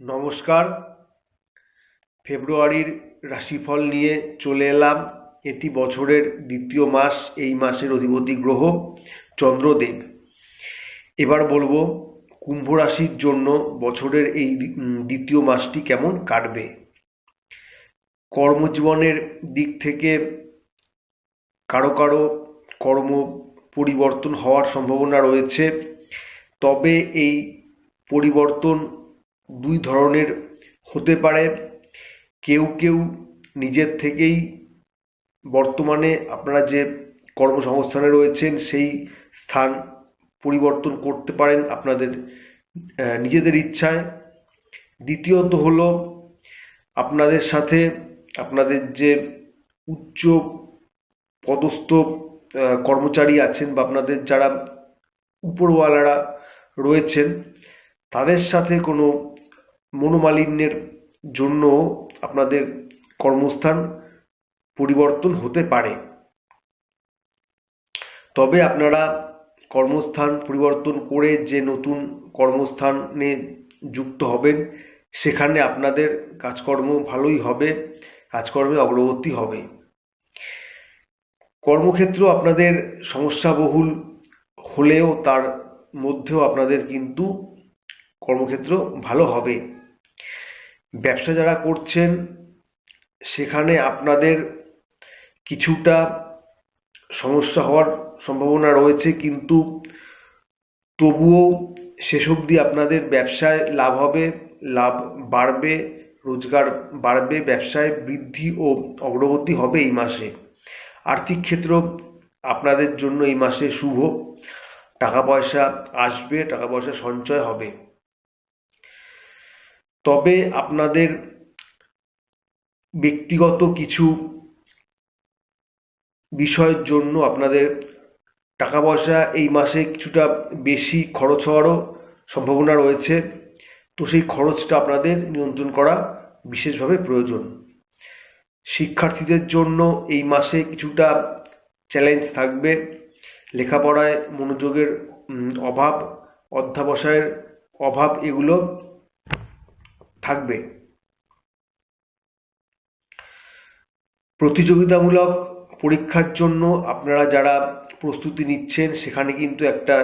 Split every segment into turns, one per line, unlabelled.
নমস্কার। ফেব্রুয়ারির রাশিফল নিয়ে চলে এলাম। এটি বছরের দ্বিতীয় মাস, এই মাসের অধিপতি গ্রহ চন্দ্রদেব। এবার বলব, কুম্ভ রাশির জন্য বছরের এই দ্বিতীয় মাসটি কেমন কাটবে? কর্মজীবনের দিক থেকে কারও কারও কর্ম পরিবর্তন হওয়ার সম্ভাবনা রয়েছে। তবে এই পরিবর্তন দুই ধরনের হতে পারে। কেউ কেউ নিজের থেকেই বর্তমানে আপনারা যে কর্মসংস্থানে রয়েছেন, সেই স্থান পরিবর্তন করতে পারেন আপনাদের নিজেদের ইচ্ছায়। দ্বিতীয়ত হলো আপনাদের সাথে আপনাদের যে উচ্চ পদস্থ কর্মচারী আছেন বা আপনাদের যারা উপরওয়ালারা রয়েছেন, তাদের সাথে কোনো মনোমালিন্যের জন্য আপনাদের কর্মস্থান পরিবর্তন হতে পারে। তবে আপনারা কর্মস্থান পরিবর্তন করে যে নতুন কর্মস্থানে যুক্ত হবেন, সেখানে আপনাদের কাজকর্ম ভালোই হবে, কাজকর্মে অগ্রগতি হবে। কর্মক্ষেত্র আপনাদের সমস্যাবহুল হলেও তার মধ্যেও আপনাদের কিন্তু কর্মক্ষেত্র ভালো হবে। ব্যবসা যারা করছেন, সেখানে আপনাদের কিছুটা সমস্যা হওয়ার সম্ভাবনা রয়েছে, কিন্তু তবুও শেষ অবধি আপনাদের ব্যবসায় লাভ হবে, লাভ বাড়বে, রোজগার বাড়বে, ব্যবসায় বৃদ্ধি ও অগ্রগতি হবে এই মাসে। আর্থিক ক্ষেত্র আপনাদের জন্য এই মাসে শুভ। টাকা পয়সা আসবে, টাকা পয়সা সঞ্চয় হবে। তবে আপনাদের ব্যক্তিগত কিছু বিষয়ের জন্য আপনাদের টাকা পয়সা এই মাসে কিছুটা বেশি খরচ হওয়ারও সম্ভাবনা রয়েছে। তো সেই খরচটা আপনাদের নিয়ন্ত্রণ করা বিশেষভাবে প্রয়োজন। শিক্ষার্থীদের জন্য এই মাসে কিছুটা চ্যালেঞ্জ থাকবে। লেখাপড়ায় মনোযোগের অভাব, অধ্যাবসায়ের অভাব এগুলো থাকবে। প্রতিযোগিতামূলক পরীক্ষার জন্য আপনারা যারা প্রস্তুতি নিচ্ছেন, সেখানে কিন্তু একটা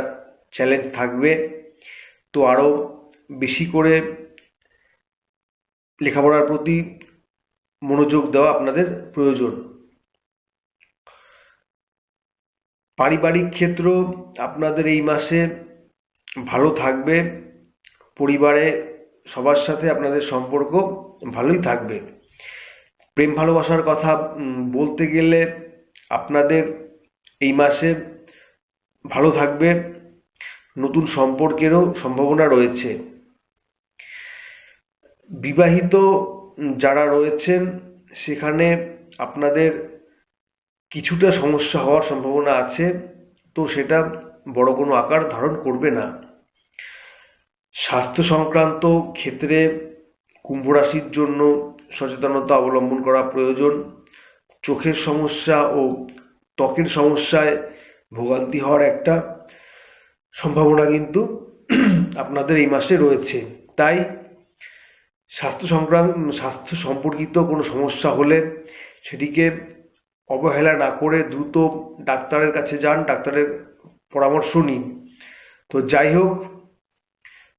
চ্যালেঞ্জ থাকবে। তো আরও বেশি করে লেখাপড়ার প্রতি মনোযোগ দেওয়া আপনাদের প্রয়োজন। পারিবারিক ক্ষেত্র আপনাদের এই মাসে ভালো থাকবে। পরিবারে সবার সাথে আপনাদের সম্পর্ক ভালোই থাকবে। প্রেম ভালোবাসার কথা বলতে গেলে আপনাদের এই মাসে ভালো থাকবে, নতুন সম্পর্কেরও সম্ভাবনা রয়েছে। বিবাহিত যারা রয়েছেন, সেখানে আপনাদের কিছুটা সমস্যা হওয়ার সম্ভাবনা আছে, তো সেটা বড় কোনো আকার ধারণ করবে না। স্বাস্থ্য সংক্রান্ত ক্ষেত্রে কুম্ভ রাশির জন্য সচেতনতা অবলম্বন করা প্রয়োজন। চোখের সমস্যা ও ত্বকের সমস্যায় ভোগান্তি হওয়ার একটা সম্ভাবনা কিন্তু আপনাদের এই মাসে রয়েছে। তাই স্বাস্থ্য সংক্রান্ত স্বাস্থ্য সম্পর্কিত কোনো সমস্যা হলে সেটিকে অবহেলা না করে দ্রুত ডাক্তারের কাছে যান, ডাক্তারের পরামর্শ নিন। তো যাই হোক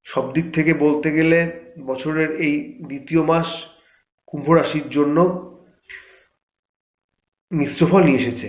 সব দিক থেকে বলতে গেলে বছরের এই দ্বিতীয় মাস কুম্ভ রাশির জন্য মিশ্র ফল নিয়ে এসেছে।